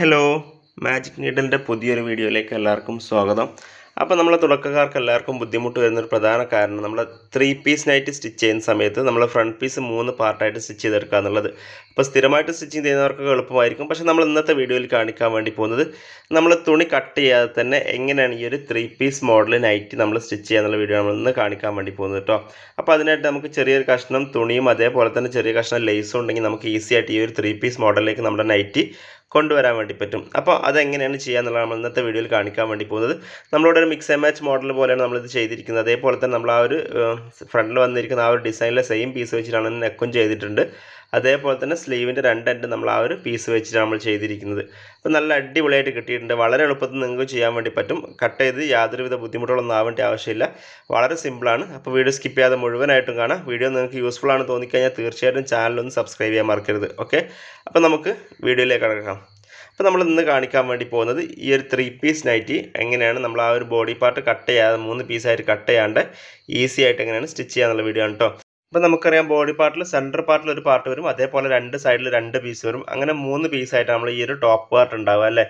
Hello magic നീഡലിന്റെ പുതിയൊരു വീഡിയോയിലേക്ക് എല്ലാവർക്കും സ്വാഗതം. അപ്പോൾ നമ്മളെ തുടക്കക്കാർക്ക് എല്ലാവർക്കും ബുദ്ധിമുട്ട് വരുന്നൊരു പ്രധാന കാരണം നമ്മൾ ത്രീ പീസ് നൈറ്റ് സ്റ്റിച്ച് ചെയ്യുന്ന സമയത്ത് നമ്മൾ ഫ്രണ്ട് പീസ് മൂന്ന് പാർട്ടായിട്ട് സ്റ്റിച്ച് ചെയ്തെടുക്കുക എന്നുള്ളത്. അപ്പോൾ സ്ഥിരമായിട്ട് സ്റ്റിച്ചിങ് ചെയ്യുന്നവർക്ക് എളുപ്പമായിരിക്കും. പക്ഷേ നമ്മൾ ഇന്നത്തെ വീഡിയോയിൽ കാണിക്കാൻ വേണ്ടി പോകുന്നത് നമ്മൾ തുണി കട്ട് ചെയ്യാതെ തന്നെ എങ്ങനെയാണ് ഈ ഒരു ത്രീ പീസ് മോഡൽ നൈറ്റ് നമ്മൾ സ്റ്റിച്ച് ചെയ്യുക എന്നുള്ള വീഡിയോ നമ്മൾ ഇന്ന് കാണിക്കാൻ വേണ്ടി പോകുന്നത് കേട്ടോ. അപ്പോൾ അതിനായിട്ട് നമുക്ക് ചെറിയൊരു കഷ്ണം തുണിയും അതേപോലെ തന്നെ ചെറിയ കഷ്ണം ലേസും ഉണ്ടെങ്കിൽ നമുക്ക് ഈസി ആയിട്ട് ഈ ഒരു ത്രീ പീസ് മോഡലിലേക്ക് നമ്മുടെ നൈറ്റി കൊണ്ടുവരാൻ വേണ്ടി പറ്റും. അപ്പോൾ അതെങ്ങനെയാണ് ചെയ്യുക എന്നുള്ളത് നമ്മൾ ഇന്നത്തെ വീഡിയോയിൽ കാണിക്കാൻ വേണ്ടി പോകുന്നത്. നമ്മളിവിടെ ഒരു മിക്സ് ആൻഡ് മാച്ച് മോഡൽ പോലെയാണ് നമ്മളിത് ചെയ്തിരിക്കുന്നത്. അതേപോലെ തന്നെ നമ്മൾ ആ ഒരു ഫ്രണ്ടിൽ വന്നിരിക്കുന്ന ആ ഒരു ഡിസൈനിലെ സെയിം പീസ് വെച്ചിട്ടാണ് നെക്കും ചെയ്തിട്ടുണ്ട്. അതേപോലെ തന്നെ സ്ലീവിന്റെ രണ്ട് എൻഡ് നമ്മൾ ആ ഒരു പീസ് വെച്ചിട്ടാണ് നമ്മൾ ചെയ്തിരിക്കുന്നത്. അപ്പോൾ നല്ല അടിപൊളിയായിട്ട് കിട്ടിയിട്ടുണ്ട്. വളരെ എളുപ്പത്തിൽ നിങ്ങൾക്ക് ചെയ്യാൻ വേണ്ടി പറ്റും. കട്ട് ചെയ്ത് യാതൊരുവിധ ബുദ്ധിമുട്ടുകളൊന്നും ആവേണ്ട ആവശ്യമില്ല. വളരെ സിമ്പിളാണ് അപ്പോൾ വീഡിയോ സ്കിപ്പ് ചെയ്യാതെ മുഴുവനായിട്ടും കാണാം. വീഡിയോ നിങ്ങൾക്ക് യൂസ്ഫുൾ ആണ് തോന്നിക്കഴിഞ്ഞാൽ തീർച്ചയായിട്ടും ചാനലൊന്ന് സബ്സ്ക്രൈബ് ചെയ്യാൻ മറക്കരുത്. ഓക്കെ അപ്പോൾ നമുക്ക് വീഡിയോയിലേക്ക് കടക്കാം. അപ്പോൾ നമ്മൾ ഇന്ന് കാണിക്കാൻ വേണ്ടി പോകുന്നത് ഈ ഒരു ത്രീ പീസ് നൈറ്റി എങ്ങനെയാണ് നമ്മൾ ആ ഒരു ബോഡി പാർട്ട് കട്ട് ചെയ്യാതെ മൂന്ന് പീസായിട്ട് കട്ട് ചെയ്യാണ്ട് ഈസി ആയിട്ട് എങ്ങനെയാണ് സ്റ്റിച്ച് ചെയ്യാന്നുള്ള വീഡിയോ ആണ് കേട്ടോ അപ്പോൾ നമുക്കറിയാം ബോഡി പാർട്ടിൽ സെന്റർ പാർട്ടിൽ ഒരു പാർട്ട് വരും അതേപോലെ രണ്ട് സൈഡിൽ രണ്ട് പീസ് വരും. അങ്ങനെ മൂന്ന് പീസായിട്ട് നമ്മൾ ഈ ഒരു ടോപ്പ് പാർട്ട് ഉണ്ടാവുക അല്ലേ?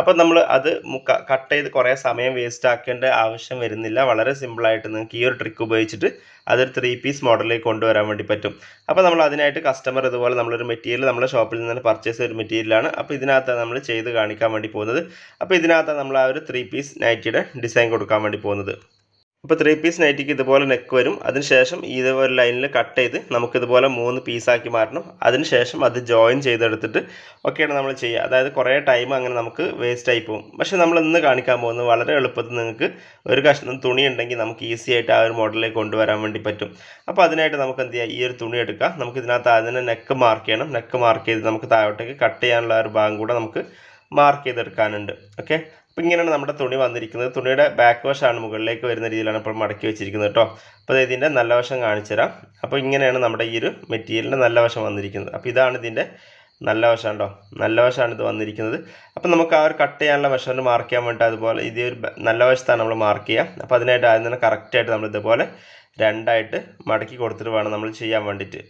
അപ്പോൾ നമ്മൾ അത് കട്ട് ചെയ്ത് കുറേ സമയം വേസ്റ്റ് ആക്കേണ്ട ആവശ്യം വരുന്നില്ല. വളരെ സിമ്പിളായിട്ട് നിങ്ങൾക്ക് ഈ ഒരു ട്രിക്ക് ഉപയോഗിച്ചിട്ട് അതൊരു ത്രീ പീസ് മോഡലിലേക്ക് കൊണ്ടുവരാൻ വേണ്ടി പറ്റും. അപ്പോൾ നമ്മൾ അതിനായിട്ട് കസ്റ്റമർ ഇതുപോലെ നമ്മളൊരു മെറ്റീരിയൽ നമ്മുടെ ഷോപ്പിൽ നിന്ന് പർച്ചേസ് ഒരു മെറ്റീരിയലാണ് അപ്പോൾ ഇതിനകത്താണ് നമ്മൾ ചെയ്ത് കാണിക്കാൻ വേണ്ടി പോകുന്നത്. അപ്പോൾ ഇതിനകത്താണ് നമ്മൾ ആ ഒരു ത്രീ പീസ് നൈറ്റിയുടെ ഡിസൈൻ കൊടുക്കാൻ വേണ്ടി പോകുന്നത്. ഇപ്പോൾ ത്രീ പീസ് നൈറ്റിക്ക് ഇതുപോലെ നെക്ക് വരും. അതിനുശേഷം ഇതേപോലെ ലൈനിൽ കട്ട് ചെയ്ത് നമുക്കിതുപോലെ മൂന്ന് പീസാക്കി മാറ്റണം. അതിനുശേഷം അത് ജോയിൻ ചെയ്തെടുത്തിട്ട് ഒക്കെയാണ് നമ്മൾ ചെയ്യുക. അതായത് കുറേ ടൈം അങ്ങനെ നമുക്ക് വേസ്റ്റ് ആയി പോകും. പക്ഷേ നമ്മൾ ഇന്ന് കാണിക്കാൻ പോകുന്നത് വളരെ എളുപ്പത്തിൽ നിങ്ങൾക്ക് ഒരു കഷ്ണം തുണി ഉണ്ടെങ്കിൽ നമുക്ക് ഈസി ആയിട്ട് ആ ഒരു മോഡലിലേക്ക് കൊണ്ടുവരാൻ വേണ്ടി പറ്റും. അപ്പോൾ അതിനായിട്ട് നമുക്ക് എന്ത് ചെയ്യാം? ഈ ഒരു തുണി എടുക്കാം. നമുക്ക് ഇതിനകത്ത് അതിനെ നെക്ക് മാർക്ക് ചെയ്യണം. നെക്ക് മാർക്ക് ചെയ്ത് നമുക്ക് താഴോട്ടേക്ക് കട്ട് ചെയ്യാനുള്ള ഒരു ഭാഗം കൂടെ നമുക്ക് മാർക്ക് ചെയ്തെടുക്കാനുണ്ട്. ഓക്കെ അപ്പോൾ ഇങ്ങനെയാണ് നമ്മുടെ തുണി വന്നിരിക്കുന്നത്. തുണിയുടെ ബാക്ക് വശമാണ് മുകളിലേക്ക് വരുന്ന രീതിയിലാണ് ഇപ്പോൾ മടക്കി വെച്ചിരിക്കുന്നത് കേട്ടോ അപ്പോൾ ഇതിന്റെ നല്ല വശം കാണിച്ചു തരാം. അപ്പോൾ ഇങ്ങനെയാണ് നമ്മുടെ ഈ ഒരു മെറ്റീരിയലിന്റെ നല്ല വശം വന്നിരിക്കുന്നത്. അപ്പോൾ ഇതാണ് ഇതിന്റെ നല്ല വശം കേട്ടോ നല്ല വശമാണ് ഇത് വന്നിരിക്കുന്നത്. അപ്പോൾ നമുക്ക് ആ ഒരു കട്ട് ചെയ്യാനുള്ള വശം മാർക്ക് ചെയ്യാൻ വേണ്ടി അതുപോലെ ഇതേ ഒരു നല്ല വശത്താണ് നമ്മൾ മാർക്ക് ചെയ്യുക അപ്പോൾ അതിനായിട്ട് ആദ്യം തന്നെ കറക്റ്റായിട്ട് നമ്മൾ ഇതുപോലെ രണ്ടായിട്ട് മടക്കി കൊടുത്തിട്ട് വേണം നമ്മൾ ചെയ്യാൻ വേണ്ടിയിട്ട്.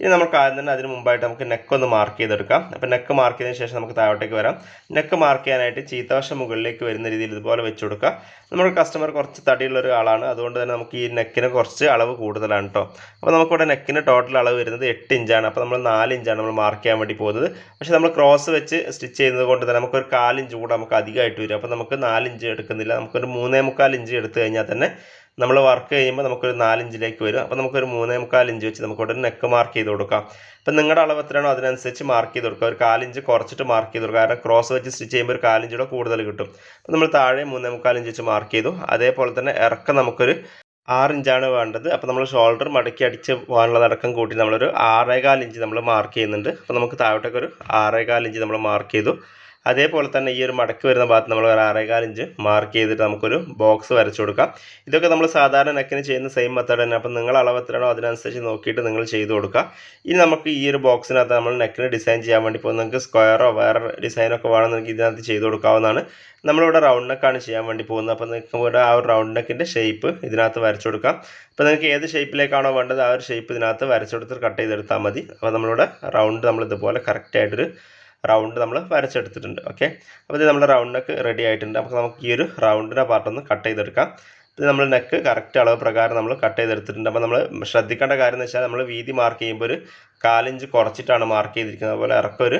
ഇനി നമുക്ക് ആദ്യം തന്നെ അതിന് മുമ്പായിട്ട് നമുക്ക് നെക്ക് ഒന്ന് മാർക്ക് ചെയ്തെടുക്കാം. അപ്പോൾ നെക്ക് മാർക്ക് ചെയ്തതിന് ശേഷം നമുക്ക് താഴോട്ടേക്ക് വരാം. നെക്ക് മാർക്ക് ചെയ്യാനായിട്ട് ചീത്തവശം മുകളിലേക്ക് വരുന്ന രീതിയിൽ ഇതുപോലെ വെച്ച് കൊടുക്കുക നമ്മുടെ കസ്റ്റമർ കുറച്ച് തടിയുള്ള ഒരു ആളാണ്. അതുകൊണ്ട് തന്നെ നമുക്ക് ഈ നെക്കിന് കുറച്ച് അളവ് കൂടുതലാണ് കേട്ടോ അപ്പോൾ നമുക്കിവിടെ നെക്കിന് ടോട്ടൽ അളവ് വരുന്നത് എട്ട് ഇഞ്ചാണ് അപ്പോൾ നമ്മൾ നാല് ഇഞ്ചാണ് നമ്മൾ മാർക്ക് ചെയ്യാൻ വേണ്ടി പോകുന്നത്. പക്ഷേ നമ്മൾ ക്രോസ് വെച്ച് സ്റ്റിച്ച് ചെയ്യുന്നത് കൊണ്ട് തന്നെ നമുക്കൊരു കാലിഞ്ച് കൂടെ നമുക്ക് അധികമായിട്ട് വരും. അപ്പോൾ നമുക്ക് നാലിഞ്ച് എടുക്കുന്നില്ല. നമുക്കൊരു മൂന്നേ മുക്കാൽ ഇഞ്ച് എടുത്തു കഴിഞ്ഞാൽ തന്നെ നമ്മൾ വർക്ക് കഴിയുമ്പോൾ നമുക്കൊരു നാലിഞ്ചിലേക്ക് വരും. അപ്പോൾ നമുക്കൊരു മൂന്നേ മുക്കാൽ ഇഞ്ച് വെച്ച് നമുക്ക് ഉടനെ നെക്ക് മാർക്ക് ചെയ്ത് കൊടുക്കാം. അപ്പം നിങ്ങളുടെ അളവ് എത്രയാണോ അതിനനുസരിച്ച് മാർക്ക് ചെയ്ത് കൊടുക്കുക. ഒരു കാലിഞ്ച് കുറച്ചിട്ട് മാർക്ക് ചെയ്ത് കൊടുക്കുക. കാരണം ക്രോസ് വെച്ച് സ്റ്റിച്ച് ചെയ്യുമ്പോൾ ഒരു കാലിഞ്ചൂടെ കൂടുതൽ കിട്ടും. അപ്പോൾ നമ്മൾ താഴെ മൂന്നേ മുക്കാൽ ഇഞ്ച് വെച്ച് മാർക്ക് ചെയ്തു. അതേപോലെ തന്നെ ഇറക്കം നമുക്കൊരു ആറ് ഇഞ്ചാണ് വേണ്ടത്. അപ്പോൾ നമ്മൾ ഷോൾഡർ മടക്കി അടിച്ച് പോകാനുള്ള അടക്കം കൂട്ടി നമ്മളൊരു ആറേകാൽ ഇഞ്ച് നമ്മൾ മാർക്ക് ചെയ്യുന്നുണ്ട്. അപ്പോൾ നമുക്ക് താഴോട്ടേക്ക് ഒരു ആറേകാൽ ഇഞ്ച് നമ്മൾ മാർക്ക് ചെയ്തു. അതേപോലെ തന്നെ ഈ ഒരു മടക്കി വരുന്ന ഭാഗത്ത് നമ്മൾ ഒരു ആറേകാൽ ഇഞ്ച് മാർക്ക് ചെയ്തിട്ട് നമുക്കൊരു ബോക്സ് വരച്ചു കൊടുക്കാം. ഇതൊക്കെ നമ്മൾ സാധാരണ നെക്കിന് ചെയ്യുന്ന സെയിം മെത്തേഡ് തന്നെ. അപ്പം നിങ്ങൾ അളവ് എത്രയാണോ അതിനനുസരിച്ച് നോക്കിയിട്ട് നിങ്ങൾ ചെയ്ത് കൊടുക്കുക ഇനി നമുക്ക് ഈ ഒരു ബോക്സിനകത്ത് നമ്മൾ നെക്കിന് ഡിസൈൻ ചെയ്യാൻ വേണ്ടി ഇപ്പോൾ നിങ്ങൾക്ക് സ്ക്വയറോ വേറെ ഡിസൈനൊക്കെ നിങ്ങൾക്ക് ഇതിനകത്ത് ചെയ്ത് കൊടുക്കാവുന്നതാണ്. നമ്മളിവിടെ റൗണ്ട് നെക്കാണ് ചെയ്യാൻ വേണ്ടി പോകുന്നത്. അപ്പോൾ നിങ്ങൾക്ക് ഇവിടെ ആ ഒരു റൗണ്ട് നെക്കിന്റെ ഷേപ്പ് ഇതിനകത്ത് വരച്ചു കൊടുക്കാം. അപ്പോൾ നിങ്ങൾക്ക് ഏത് ഷേപ്പിലേക്കാണോ വേണ്ടത് ആ ഒരു ഷേപ്പ് ഇതിനകത്ത് വരച്ചു കൊടുത്ത് കട്ട് ചെയ്തെടുത്താൽ മതി. അപ്പോൾ നമ്മളിവിടെ റൗണ്ട് നമ്മൾ ഇതുപോലെ കറക്റ്റായിട്ടൊരു റൗണ്ട് നമ്മൾ വരച്ചെടുത്തിട്ടുണ്ട് ഓക്കെ അപ്പോൾ ഇത് നമ്മുടെ റൗണ്ട് നെക്ക് റെഡി ആയിട്ടുണ്ട്. അപ്പോൾ നമുക്ക് ഈ ഒരു റൗണ്ടിന്റെ പാർട്ടൊന്ന് കട്ട് ചെയ്തെടുക്കാം. ഇത് നമ്മൾ നെക്ക് കറക്റ്റ് അളവ് പ്രകാരം നമ്മൾ കട്ട് ചെയ്തെടുത്തിട്ടുണ്ട്. അപ്പോൾ നമ്മൾ ശ്രദ്ധിക്കേണ്ട കാര്യം എന്ന് വെച്ചാൽ നമ്മൾ വീതി മാർക്ക് ചെയ്യുമ്പോൾ ഒരു കാലിഞ്ച് കുറച്ചിട്ടാണ് മാർക്ക് ചെയ്തിരിക്കുന്നത്. അതുപോലെ ഇറക്കം ഒരു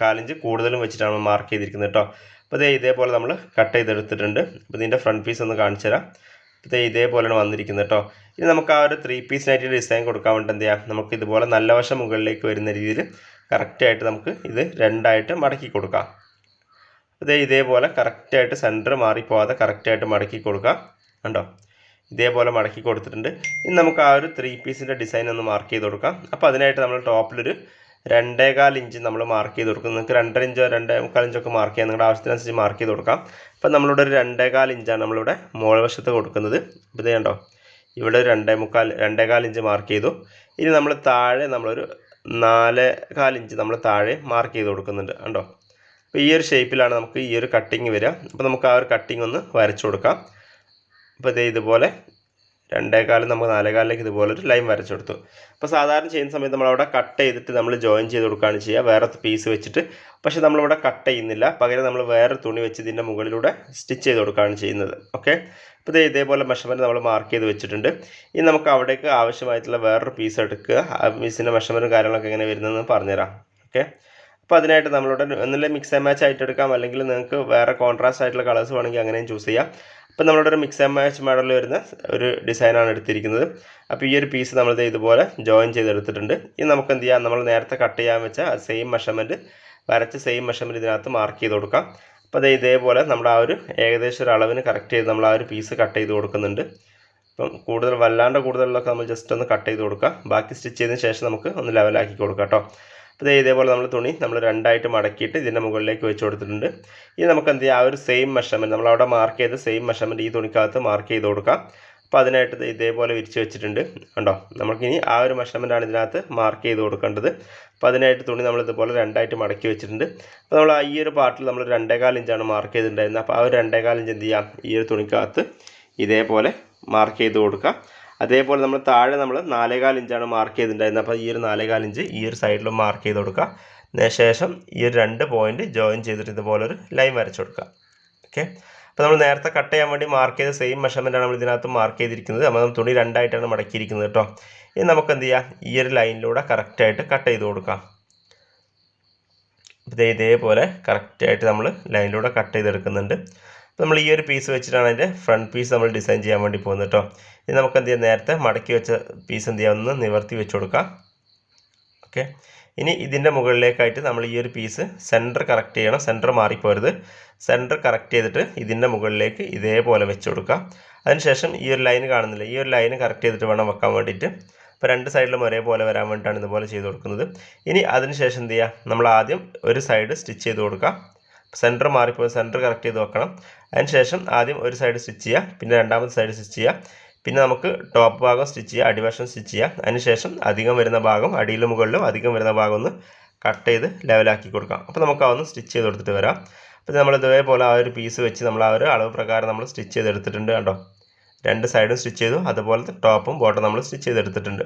കാലിഞ്ച് കൂടുതലും വെച്ചിട്ടാണ് മാർക്ക് ചെയ്തിരിക്കുന്നത് കേട്ടോ. അപ്പോൾ ഇതേ ഇതേപോലെ നമ്മൾ കട്ട് ചെയ്തെടുത്തിട്ടുണ്ട്. അപ്പോൾ ഇതിന്റെ ഫ്രണ്ട് പീസ് ഒന്ന് കാണിച്ചു തരാം. ഇത് ഇതേപോലെയാണ് വന്നിരിക്കുന്നത് കേട്ടോ. ഇനി നമുക്ക് ആ ഒരു ത്രീ പീസിനായിട്ട് ഡിസൈൻ കൊടുക്കാൻ വേണ്ടി എന്ത് ചെയ്യാം? നമുക്ക് ഇതുപോലെ നല്ല വശം മുകളിലേക്ക് വരുന്ന രീതിയിൽ കറക്റ്റായിട്ട് നമുക്ക് ഇത് രണ്ടായിട്ട് മടക്കി കൊടുക്കാം. അതേ ഇതേപോലെ കറക്റ്റായിട്ട് സെന്റർ മാറിപ്പോവാതെ കറക്റ്റായിട്ട് മടക്കി കൊടുക്കാം. കണ്ടോ? ഇതേപോലെ മടക്കി കൊടുത്തിട്ടുണ്ട്. ഇനി നമുക്ക് ആ ഒരു ത്രീ പീസിന്റെ ഡിസൈൻ ഒന്ന് മാർക്ക് ചെയ്ത് കൊടുക്കാം. അപ്പോൾ അതിനായിട്ട് നമ്മൾ ടോപ്പിലൊരു രണ്ടേകാൽ ഇഞ്ച് നമ്മൾ മാർക്ക് ചെയ്ത് കൊടുക്കും. നിങ്ങൾക്ക് രണ്ടര ഇഞ്ചോ രണ്ടേ മുക്കാൽ ഇഞ്ചൊക്കെ മാർക്ക് ചെയ്യാം. നിങ്ങളുടെ ആവശ്യത്തിനനുസരിച്ച് മാർക്ക് ചെയ്ത് കൊടുക്കാം. അപ്പോൾ നമ്മളിവിടെ ഒരു രണ്ടേകാൽ ഇഞ്ചാണ് നമ്മളിവിടെ മുകൾവശത്ത് വശത്ത് കൊടുക്കുന്നത്. അപ്പോൾ ഇത് കണ്ടോ? ഇവിടെ രണ്ടേ മുക്കാൽ രണ്ടേകാൽ ഇഞ്ച് മാർക്ക് ചെയ്തു. ഇനി നമ്മൾ താഴെ നമ്മളൊരു നാല് കാലിഞ്ച് നമ്മൾ താഴെ മാർക്ക് ചെയ്ത് കൊടുക്കുന്നുണ്ട് കണ്ടോ? അപ്പോൾ ഈ ഒരു ഷേപ്പിലാണ് നമുക്ക് ഈ ഒരു കട്ടിങ് വരിക. അപ്പോൾ നമുക്ക് ആ ഒരു കട്ടിങ് ഒന്ന് വരച്ചു കൊടുക്കാം. അപ്പോൾ ഇതേ ഇതുപോലെ രണ്ടേകാലം നമുക്ക് നാലേകാലിലേക്ക് ഇതുപോലെ ഒരു ലൈൻ വരച്ചു കൊടുത്തു അപ്പോൾ സാധാരണ ചെയ്യുന്ന സമയത്ത് നമ്മളവിടെ കട്ട് ചെയ്തിട്ട് നമ്മൾ ജോയിൻ ചെയ്ത് കൊടുക്കുകയാണ് ചെയ്യുക. വേറെ പീസ് വെച്ചിട്ട്. പക്ഷേ നമ്മളിവിടെ കട്ട് ചെയ്യുന്നില്ല. പകരം നമ്മൾ വേറെ തുണി വെച്ച് ഇതിന്റെ മുകളിലൂടെ സ്റ്റിച്ച് ചെയ്ത് കൊടുക്കുകയാണ് ചെയ്യുന്നത്. ഓക്കെ അപ്പോൾ ഇത് ഇതേപോലെ മെഷർമെന്റ് നമ്മൾ മാർക്ക് ചെയ്ത് വെച്ചിട്ടുണ്ട്. ഇനി നമുക്ക് അവിടേക്ക് ആവശ്യമായിട്ടുള്ള വേറൊരു പീസ് എടുക്കുക. ആ പീസിന്റെ മെഷർമെന്റും കാര്യങ്ങളൊക്കെ എങ്ങനെ വരുന്നതെന്ന് പറഞ്ഞുതരാം. ഓക്കെ അപ്പോൾ അതിനായിട്ട് നമ്മളിവിടെ ഒന്നിലെ മിക്സ് ആൻഡ് മാച്ച് ആയിട്ട് എടുക്കാം. അല്ലെങ്കിൽ നിങ്ങൾക്ക് വേറെ കോൺട്രാസ്റ്റ് ആയിട്ടുള്ള കളേഴ്സ് വേണമെങ്കിൽ അങ്ങനെയും ചൂസ് ചെയ്യാം. അപ്പോൾ നമ്മളുടെ ഒരു മിക്സ് ആൻഡ് മാച്ച് മോഡലിൽ വരുന്ന ഒരു ഡിസൈനാണ് എടുത്തിരിക്കുന്നത്. അപ്പോൾ ഈ ഒരു പീസ് നമ്മളിത് ഇതുപോലെ ജോയിൻ ചെയ്തെടുത്തിട്ടുണ്ട്. ഇനി നമുക്ക് എന്ത് ചെയ്യാം? നമ്മൾ നേരത്തെ കട്ട് ചെയ്യാൻ വെച്ച സെയിം മെഷർമെന്റ് വരച്ച് സെയിം മെഷർമെന്റ് ഇതിനകത്ത് മാർക്ക് ചെയ്ത് കൊടുക്കാം. അപ്പോൾ അതേ ഇതേപോലെ നമ്മുടെ ആ ഒരു ഏകദേശം ഒരു അളവിന് കറക്റ്റ് ചെയ്ത് നമ്മൾ ആ ഒരു പീസ് കട്ട് ചെയ്ത് കൊടുക്കുന്നുണ്ട്. അപ്പം കൂടുതൽ വല്ലാണ്ട് കൂടുതലൊക്കെ നമ്മൾ ജസ്റ്റ് ഒന്ന് കട്ട് ചെയ്ത് കൊടുക്കുക ബാക്കി സ്റ്റിച്ച് ചെയ്തതിന് ശേഷം നമുക്ക് ഒന്ന് ലെവലാക്കി കൊടുക്കാം കേട്ടോ. അപ്പോൾ ഇതേപോലെ നമ്മൾ തുണി നമ്മൾ രണ്ടായിട്ട് മടക്കിയിട്ട് ഇതിന്റെ മുകളിലേക്ക് വെച്ച് കൊടുത്തിട്ടുണ്ട്. ഇനി നമുക്ക് എന്ത് ചെയ്യാം? ആ ഒരു സെയിം മെഷർമെന്റ് നമ്മൾ അവിടെ മാർക്ക് ചെയ്ത സെയിം മെഷർമെന്റ് ഈ തുണിക്കകത്ത് മാർക്ക് ചെയ്ത് കൊടുക്കാം. അപ്പോൾ അതിനായിട്ട് ഇതേപോലെ വിരിച്ച് വെച്ചിട്ടുണ്ട്. കണ്ടോ? നമുക്കിനി ആ ഒരു മെഷർമെന്റാണ് ഇതിനകത്ത് മാർക്ക് ചെയ്ത് കൊടുക്കേണ്ടത്. അപ്പോൾ അതിനായിട്ട് തുണി നമ്മൾ ഇതുപോലെ രണ്ടായിട്ട് മടക്കി വെച്ചിട്ടുണ്ട്. അപ്പോൾ നമ്മൾ ഈ ഒരു പാർട്ടിൽ നമ്മൾ രണ്ടേകാൽ ഇഞ്ചാണ് മാർക്ക് ചെയ്തിട്ടുണ്ടായിരുന്നത്. അപ്പോൾ ആ ഒരു രണ്ടേകാൽ ഇഞ്ച് എന്ത് ചെയ്യാം? ഈ ഒരു തുണിക്കകത്ത് ഇതേപോലെ മാർക്ക് ചെയ്ത് കൊടുക്കുക അതേപോലെ നമ്മൾ താഴെ നമ്മൾ നാലേകാൽ ഇഞ്ചാണ് മാർക്ക് ചെയ്തിട്ടുണ്ടായിരുന്നത്. അപ്പോൾ ഈ ഒരു നാലേകാൽ ഇഞ്ച് ഈ ഒരു സൈഡിലും മാർക്ക് ചെയ്ത് കൊടുക്കുക. ശേഷം ഈ ഒരു രണ്ട് പോയിന്റ് ജോയിൻ ചെയ്തിട്ട് ഇതുപോലെ ഒരു ലൈൻ വരച്ചു കൊടുക്കുക. ഓക്കെ അപ്പോൾ നമ്മൾ നേരത്തെ കട്ട് ചെയ്യാൻ വേണ്ടി മാർക്ക് ചെയ്ത സെയിം മെഷർമെന്റാണ് നമ്മൾ ഇതിനകത്ത് മാർക്ക് ചെയ്തിരിക്കുന്നത്. നമ്മൾ തുണി രണ്ടായിട്ടാണ് മടക്കിയിരിക്കുന്നത് കേട്ടോ. ഇനി നമുക്ക് എന്ത് ചെയ്യാം? ഈ ഒരു ലൈനിലൂടെ കറക്റ്റായിട്ട് കട്ട് ചെയ്ത് കൊടുക്കാം ഇതേ ഇതേപോലെ കറക്റ്റായിട്ട് നമ്മൾ ലൈനിലൂടെ കട്ട് ചെയ്തെടുക്കുന്നുണ്ട്. നമ്മൾ ഈ ഒരു പീസ് വെച്ചിട്ടാണ് അതിന്റെ ഫ്രണ്ട് പീസ് നമ്മൾ ഡിസൈൻ ചെയ്യാൻ വേണ്ടി പോകുന്നത് കേട്ടോ ഇനി നമുക്ക് എന്ത് ചെയ്യാം? നേരത്തെ മടക്കി വെച്ച പീസ് എന്ത് ചെയ്യാം? ഒന്ന് നിവർത്തി വെച്ച് കൊടുക്കാം. ഓക്കെ ഇനി ഇതിന്റെ മുകളിലേക്കായിട്ട് നമ്മൾ ഈ ഒരു പീസ് സെന്റർ കറക്റ്റ് ചെയ്യണം. സെന്റർ മാറിപ്പോരുത്. സെന്റർ കറക്റ്റ് ചെയ്തിട്ട് ഇതിന്റെ മുകളിലേക്ക് ഇതേപോലെ വെച്ച് കൊടുക്കുക അതിനുശേഷം ഈ ഒരു ലൈൻ കാണുന്നില്ല? ഈ ഒരു ലൈൻ കറക്റ്റ് ചെയ്തിട്ട് വേണം വെക്കാൻ വേണ്ടിയിട്ട്. അപ്പോൾ രണ്ട് സൈഡിലും ഒരേപോലെ വരാൻ വേണ്ടിയിട്ടാണ് ഇതുപോലെ ചെയ്ത് കൊടുക്കുന്നത്. ഇനി അതിനുശേഷം എന്ത് ചെയ്യുക നമ്മൾ ആദ്യം ഒരു സൈഡ് സ്റ്റിച്ച് ചെയ്ത് കൊടുക്കുക സെന്റർ മാറിപ്പോയി സെന്റർ കറക്റ്റ് ചെയ്ത് വെക്കണം. അതിനുശേഷം ആദ്യം ഒരു സൈഡ് സ്റ്റിച്ച് ചെയ്യുക പിന്നെ രണ്ടാമത്തെ സൈഡ് സ്റ്റിച്ച് ചെയ്യുക. പിന്നെ നമുക്ക് ടോപ്പ് ഭാഗം സ്റ്റിച്ച് ചെയ്യുക അടിവശം സ്റ്റിച്ച് ചെയ്യുക. അതിനുശേഷം അധികം വരുന്ന ഭാഗം അടിയിലും മുകളിലും അധികം വരുന്ന ഭാഗം ഒന്ന് കട്ട് ചെയ്ത് ലെവലാക്കി കൊടുക്കാം. അപ്പോൾ നമുക്ക് അതൊന്ന് സ്റ്റിച്ച് ചെയ്ത് കൊടുത്തിട്ട് വരാം. അപ്പോൾ നമ്മൾ ഇതേപോലെ ആ ഒരു പീസ് വെച്ച് നമ്മൾ ആ ഒരു അളവ് പ്രകാരം നമ്മൾ സ്റ്റിച്ച് ചെയ്തെടുത്തിട്ടുണ്ട് കണ്ടോ? രണ്ട് സൈഡും സ്റ്റിച്ച് ചെയ്തു അതുപോലെ ടോപ്പും ബോട്ടം നമ്മൾ സ്റ്റിച്ച് ചെയ്തെടുത്തിട്ടുണ്ട്.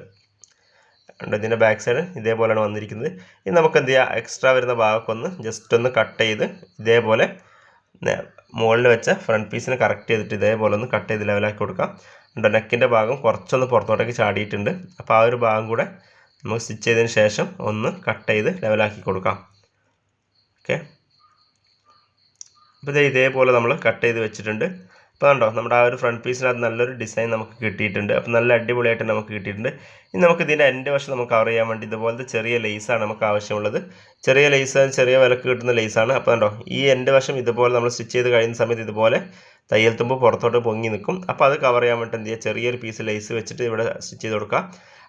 ഉണ്ട് ഇതിന്റെ ബാക്ക് സൈഡ് ഇതേപോലെയാണ് വന്നിരിക്കുന്നത്. ഇനി നമുക്ക് എന്ത് ചെയ്യാം? എക്സ്ട്രാ വരുന്ന ഭാഗമൊക്കെ ഒന്ന് ജസ്റ്റ് ഒന്ന് കട്ട് ചെയ്ത് ഇതേപോലെ മുകളിൽ വെച്ച ഫ്രണ്ട് പീസിനെ കറക്റ്റ് ചെയ്തിട്ട് ഇതേപോലെ ഒന്ന് കട്ട് ചെയ്ത് ലെവലാക്കി കൊടുക്കാം. ഉണ്ടോ നെക്കിന്റെ ഭാഗം കുറച്ചൊന്ന് പുറത്തോട്ടേക്ക് ചാടിയിട്ടുണ്ട്. അപ്പോൾ ആ ഒരു ഭാഗം കൂടെ നമുക്ക് സ്റ്റിച്ച് ചെയ്തതിന് ശേഷം ഒന്ന് കട്ട് ചെയ്ത് ലെവലാക്കി കൊടുക്കാം. ഓക്കെ അപ്പോൾ ഇതേപോലെ നമ്മൾ കട്ട് ചെയ്ത് വെച്ചിട്ടുണ്ട്. അപ്പോൾ കണ്ടോ നമ്മുടെ ആ ഒരു ഫ്രണ്ട് പീസിനകത്ത് നല്ലൊരു ഡിസൈൻ നമുക്ക് കിട്ടിയിട്ടുണ്ട്. അപ്പോൾ നല്ല അടിപൊളിയായിട്ട് നമുക്ക് കിട്ടിയിട്ടുണ്ട്. ഇനി നമുക്ക് ഇതിന്റെ എന്റെ വശം നമുക്ക് കവർ ചെയ്യാൻ വേണ്ടി ഇതുപോലത്തെ ചെറിയ ലേസാണ് നമുക്ക് ആവശ്യമുള്ളത്. ചെറിയ ലേസ് ചെറിയ വിലക്ക് കിട്ടുന്ന ലേസാണ് അപ്പോൾ കണ്ടോ ഈ എന്റെ വശം ഇതുപോലെ നമ്മൾ സ്റ്റിച്ച് ചെയ്ത് കഴിയുന്ന സമയത്ത് ഇതുപോലെ തയ്യൽ തുമ്പ് പുറത്തോട്ട് പൊങ്ങി നിൽക്കും. അപ്പോൾ അത് കവർ ചെയ്യാൻ വേണ്ടി എന്ത് ചെയ്യുക ചെറിയൊരു പീസ് ലേസ് വെച്ചിട്ട് ഇവിടെ സ്റ്റിച്ച് ചെയ്ത് കൊടുക്കുക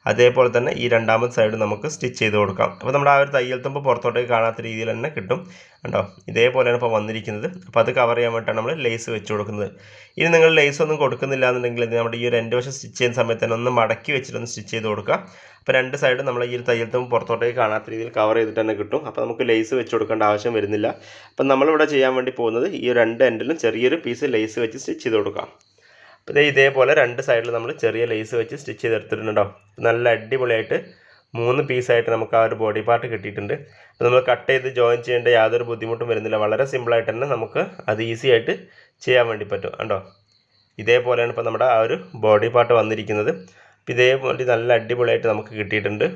അതേപോലെ തന്നെ ഈ രണ്ടാമത്തെ സൈഡ് നമുക്ക് സ്റ്റിച്ച് ചെയ്ത് കൊടുക്കാം. അപ്പോൾ നമ്മുടെ ആ ഒരു തയ്യൽ തുമ്പ് പുറത്തോട്ടേക്ക് കാണാത്ത രീതിയിൽ തന്നെ കിട്ടും. ഉണ്ടോ ഇതേപോലെയാണ് ഇപ്പോൾ വന്നിരിക്കുന്നത്. അപ്പോൾ അത് കവർ ചെയ്യാൻ വേണ്ടിയിട്ടാണ് നമ്മൾ ലേസ് വെച്ച് കൊടുക്കുന്നത്. ഇനി നിങ്ങൾ ലേസ് ഒന്നും കൊടുക്കുന്നില്ല എന്നുണ്ടെങ്കിൽ നമ്മുടെ ഈ ഒരു രണ്ട് വശം സ്റ്റിച്ച് ചെയ്യുന്ന സമയത്ത് തന്നെ ഒന്ന് മടക്കി വെച്ചിട്ടൊന്ന് സ്റ്റിച്ച് ചെയ്ത് കൊടുക്കുക. അപ്പോൾ രണ്ട് സൈഡും നമ്മൾ ഈ ഒരു തയ്യൽ തുമ്പ് പുറത്തോട്ടേക്ക് കാണാത്ത രീതിയിൽ കവർ ചെയ്തിട്ട് തന്നെ കിട്ടും. അപ്പോൾ നമുക്ക് ലേസ് വെച്ച് കൊടുക്കേണ്ട ആവശ്യം വരുന്നില്ല. അപ്പം നമ്മളിവിടെ ചെയ്യാൻ വേണ്ടി പോകുന്നത് ഈ രണ്ട് എൻഡിലും ചെറിയൊരു പീസ് ലേസ് വെച്ച് സ്റ്റിച്ച് ചെയ്ത് കൊടുക്കാം. ഇതേ ഇതേപോലെ രണ്ട് സൈഡിൽ നമ്മൾ ചെറിയ ലേസ് വെച്ച് സ്റ്റിച്ച് ചെയ്തെടുത്തിട്ടുണ്ടോ? നല്ല അടിപൊളിയായിട്ട് മൂന്ന് പീസായിട്ട് നമുക്ക് ആ ഒരു ബോഡി പാർട്ട് കിട്ടിയിട്ടുണ്ട്. അപ്പോൾ നമ്മൾ കട്ട് ചെയ്ത് ജോയിൻ ചെയ്യേണ്ട യാതൊരു ബുദ്ധിമുട്ടും വരുന്നില്ല. വളരെ സിമ്പിളായിട്ട് തന്നെ നമുക്ക് അത് ഈസി ആയിട്ട് ചെയ്യാൻ വേണ്ടി പറ്റും. കണ്ടോ? ഇതേപോലെയാണ് ഇപ്പോൾ നമ്മുടെ ആ ഒരു ബോഡി പാർട്ട് വന്നിരിക്കുന്നത്. അപ്പോൾ ഇതേപോലെ നല്ല അടിപൊളിയായിട്ട് നമുക്ക് കിട്ടിയിട്ടുണ്ട്.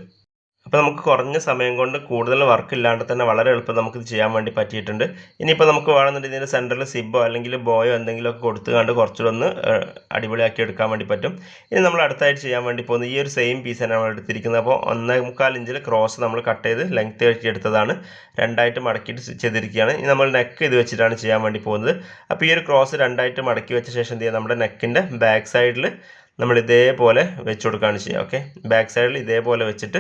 അപ്പോൾ നമുക്ക് കുറഞ്ഞ സമയം കൊണ്ട് കൂടുതൽ വർക്ക് ഇല്ലാണ്ട് തന്നെ വളരെ എളുപ്പം നമുക്ക് ഇത് ചെയ്യാൻ വേണ്ടി പറ്റിയിട്ടുണ്ട്. ഇനിയിപ്പോൾ നമുക്ക് വേണമെന്നുണ്ടെങ്കിൽ ഇതിന്റെ സെന്ററിൽ സിബോ അല്ലെങ്കിൽ ബോയോ എന്തെങ്കിലുമൊക്കെ കൊടുത്തു കണ്ട് കുറച്ചുകൂടെ ഒന്ന് അടിപൊളിയാക്കി എടുക്കാൻ വേണ്ടി പറ്റും. ഇനി നമ്മൾ അടുത്തായിട്ട് ചെയ്യാൻ വേണ്ടി പോകുന്നത് ഈ ഒരു സെയിം പീസ് തന്നെ നമ്മൾ എടുത്തിരിക്കുന്നത്. അപ്പോൾ ഒന്നേ മുക്കാൽ ഇഞ്ചിൽ ക്രോസ് നമ്മൾ കട്ട് ചെയ്ത് ലെങ്ത് ആക്കി എടുത്തതാണ്. രണ്ടായിട്ട് മടക്കിയിട്ട് ചെയ്തിരിക്കുകയാണ്. ഇനി നമ്മൾ നെക്ക് ഇത് വെച്ചിട്ടാണ് ചെയ്യാൻ വേണ്ടി പോകുന്നത്. അപ്പോൾ ഈ ഒരു ക്രോസ് രണ്ടായിട്ട് മടക്കി വെച്ച ശേഷം എന്ത് ചെയ്യുക? നമ്മുടെ നെക്കിന്റെ ബാക്ക് സൈഡിൽ നമ്മൾ ഇതേപോലെ വെച്ച് കൊടുക്കുകയാണ് ചെയ്യുക ഓക്കെ ബാക്ക് സൈഡിൽ ഇതേപോലെ വെച്ചിട്ട്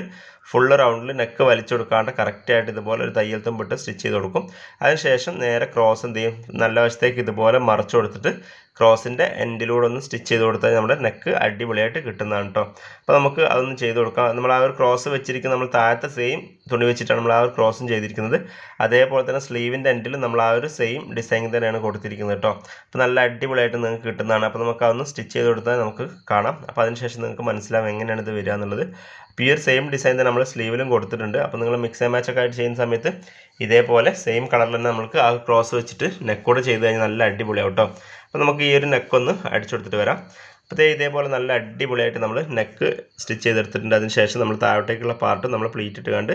ഫുൾ റൗണ്ടിൽ നെക്ക് വലിച്ചു കൊടുക്കാണ്ട് കറക്റ്റായിട്ട് ഇതുപോലെ ഒരു തയ്യൽ തുമ്പിട്ട് സ്റ്റിച്ച് ചെയ്ത് കൊടുക്കും. അതിനുശേഷം നേരെ ക്രോസ് എന്ത് ചെയ്യും? നല്ല വശത്തേക്ക് ഇതുപോലെ മറച്ചു കൊടുത്തിട്ട് ക്രോസിന്റെ എൻഡിലൂടെ ഒന്ന് സ്റ്റിച്ച് ചെയ്ത് കൊടുത്താൽ നമ്മുടെ നെക്ക് അടിപൊളിയായിട്ട് കിട്ടുന്നതാണ് കേട്ടോ അപ്പോൾ നമുക്ക് അതൊന്ന് ചെയ്ത് കൊടുക്കാം. നമ്മൾ ആ ഒരു ക്രോസ് വെച്ചിരിക്കുന്ന നമ്മൾ താഴത്തെ സെയിം തുണി വെച്ചിട്ടാണ് നമ്മൾ ആ ഒരു ക്രോസും ചെയ്തിരിക്കുന്നത്. അതേപോലെ തന്നെ സ്ലീവിന്റെ എൻഡിലും നമ്മൾ ആ ഒരു സെയിം ഡിസൈൻ തന്നെയാണ് കൊടുത്തിരിക്കുന്നത് കേട്ടോ അപ്പോൾ നല്ല അടിപൊളിയായിട്ട് നിങ്ങൾക്ക് കിട്ടുന്നതാണ്. അപ്പോൾ നമുക്ക് അതൊന്ന് സ്റ്റിച്ച് ചെയ്ത് കൊടുത്താൽ നമുക്ക് കാണാം. അപ്പോൾ അതിനുശേഷം നിങ്ങൾക്ക് മനസ്സിലാവും എങ്ങനെയാണ് ഇത് വരിക എന്നുള്ളത്. അപ്പോൾ സെയിം ഡിസൈൻ തന്നെ നമ്മൾ സ്ലീവിലും കൊടുത്തിട്ടുണ്ട്. അപ്പോൾ നിങ്ങൾ മിക്സ് ആൻഡ് മാച്ച് ഒക്കെ ആയിട്ട് ചെയ്യുന്ന സമയത്ത് ഇതേപോലെ സെയിം കളറിൽ തന്നെ നമുക്ക് ആ ക്രോസ് വെച്ചിട്ട് നെക്കോട് ചെയ്ത് കഴിഞ്ഞാൽ നല്ല അടിപൊളിയാവും കേട്ടോ അപ്പോൾ നമുക്ക് ഈ ഒരു നെക്ക് ഒന്ന് അടിച്ചെടുത്തിട്ട് വരാം. അപ്പോഴത്തേ ഇതേപോലെ നല്ല അടിപൊളിയായിട്ട് നമ്മൾ നെക്ക് സ്റ്റിച്ച് ചെയ്തെടുത്തിട്ടുണ്ട്. അതിനുശേഷം നമ്മൾ താഴോട്ടേക്കുള്ള പാർട്ട് നമ്മൾ പ്ലീറ്റ് ഇട്ട് കണ്ട്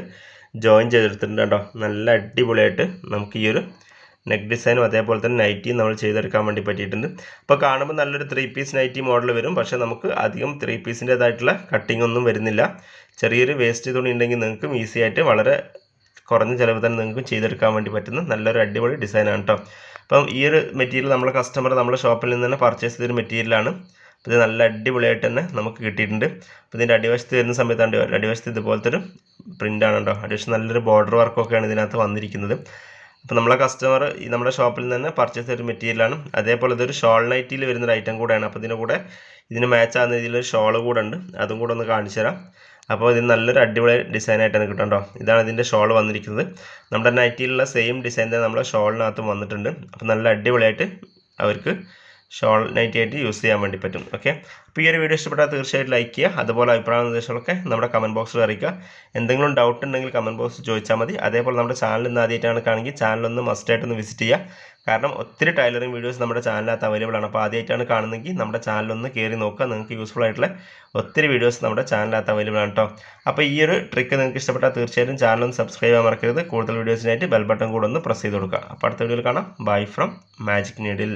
ജോയിൻ ചെയ്തെടുത്തിട്ടുണ്ട് കേട്ടോ. നല്ല അടിപൊളിയായിട്ട് നമുക്ക് ഈ ഒരു നെക്ക് ഡിസൈനും അതേപോലെ തന്നെ നൈറ്റിയും നമ്മൾ ചെയ്തെടുക്കാൻ വേണ്ടി പറ്റിയിട്ടുണ്ട്. അപ്പോൾ കാണുമ്പോൾ നല്ലൊരു ത്രീ പീസ് നൈറ്റി മോഡൽ വരും. പക്ഷേ നമുക്ക് അധികം ത്രീ പീസിന്റേതായിട്ടുള്ള കട്ടിംഗ് ഒന്നും വരുന്നില്ല. ചെറിയൊരു വേസ്റ്റ് തുണി ഉണ്ടെങ്കിൽ നിങ്ങൾക്കും ഈസി ആയിട്ട് വളരെ കുറഞ്ഞ ചിലവ് തന്നെ നിങ്ങൾക്ക് ചെയ്തെടുക്കാൻ വേണ്ടി പറ്റുന്ന നല്ലൊരു അടിപൊളി ഡിസൈനാണ് കേട്ടോ അപ്പം ഈ ഒരു മെറ്റീരിയൽ നമ്മളെ കസ്റ്റമർ നമ്മുടെ ഷോപ്പിൽ നിന്ന് തന്നെ പർച്ചേസ് ചെയ്തൊരു മെറ്റീരിയലാണ് അപ്പോൾ ഇത് നല്ല അടിപൊളിയായിട്ട് തന്നെ നമുക്ക് കിട്ടിയിട്ടുണ്ട്. അപ്പോൾ ഇതിന്റെ അടിവശത്ത് വരുന്ന സമയത്താണ് അടിവശത്ത് ഇതുപോലത്തെ ഒരു പ്രിന്റാണ് കേട്ടോ അടിവശത്ത് നല്ലൊരു ബോർഡർ വർക്കൊക്കെയാണ് ഇതിനകത്ത് വന്നിരിക്കുന്നത്. അപ്പോൾ നമ്മളെ കസ്റ്റമർ ഈ നമ്മുടെ ഷോപ്പിൽ നിന്ന് തന്നെ പർച്ചേസ് ചെയ്തൊരു മെറ്റീരിയലാണ് അതേപോലെ ഇതൊരു ഷോൾ നൈറ്റിയിൽ വരുന്നൊരു ഐറ്റം കൂടെയാണ്. അപ്പോൾ ഇതിന്റെ കൂടെ ഇതിന് മാച്ച് ആകുന്ന രീതിയിലൊരു ഷോൾ കൂടെ ഉണ്ട്. അതും കൂടെ ഒന്ന് കാണിച്ചു തരാം അപ്പോൾ ഇത് നല്ലൊരു അടിപൊളി ഡിസൈനായിട്ടാണ് കിട്ടും ഇതാണ് ഇതിന്റെ ഷോൾ വന്നിരിക്കുന്നത്. നമ്മുടെ നൈറ്റിയിലുള്ള സെയിം ഡിസൈൻ തന്നെ നമ്മുടെ ഷോളിനകത്തും വന്നിട്ടുണ്ട്. അപ്പോൾ നല്ല അടിപൊളിയായിട്ട് അവർക്ക് ഷോൾ നൈറ്റി ആയിട്ട് യൂസ് ചെയ്യാൻ വേണ്ടി പറ്റും ഓക്കെ അപ്പോൾ ഈ ഒരു വീഡിയോ ഇഷ്ടപ്പെട്ടാൽ തീർച്ചയായിട്ടും ലൈക്ക് ചെയ്യുക. അതുപോലെ അഭിപ്രായ നിർദ്ദേശങ്ങളൊക്കെ നമ്മുടെ കമന്റ് ബോക്സിൽ അറിയിക്കുക. എന്തെങ്കിലും ഡൗട്ട് ഉണ്ടെങ്കിൽ കമന്റ് ബോക്സിൽ ചോദിച്ചാൽ മതി. അതേപോലെ നമ്മുടെ ചാനൽ ഇന്ന് ആദ്യമായിട്ടാണ് കാണുമെങ്കിൽ ചാനലൊന്ന് മസ്റ്റായിട്ടൊന്ന് വിസിറ്റ് ചെയ്യുക. കാരണം ഒത്തിരി ടൈലറിംഗ് വീഡിയോസ് നമ്മുടെ ചാനലിനകത്ത് അവൈലബിൾ ആണ്. അപ്പോൾ ആദ്യമായിട്ടാണ് കാണുന്നെങ്കിൽ നമ്മുടെ ചാനലൊന്ന് കയറി നോക്കുക. നിങ്ങൾക്ക് യൂസ്ഫുൾ ആയിട്ടുള്ള ഒത്തിരി വീഡിയോസ് നമ്മുടെ ചാനലിനകത്ത് അവൈലബിൾ ആണ് കേട്ടോ അപ്പോൾ ഈ ഒരു ട്രിക്ക് നിങ്ങൾക്ക് ഇഷ്ടപ്പെട്ടാൽ തീർച്ചയായിട്ടും ചാനലൊന്ന് സബ്സ്ക്രൈബ് ചെയ്യാൻ മറക്കരുത്. കൂടുതൽ വീഡിയോസിനായിട്ട് ബെൽ ബട്ടൺ കൂടെ ഒന്ന് പ്രസ് ചെയ്ത് കൊടുക്കുക. അപ്പോൾ അടുത്ത വീഡിയോയിൽ കാണാം. Bye from magic needle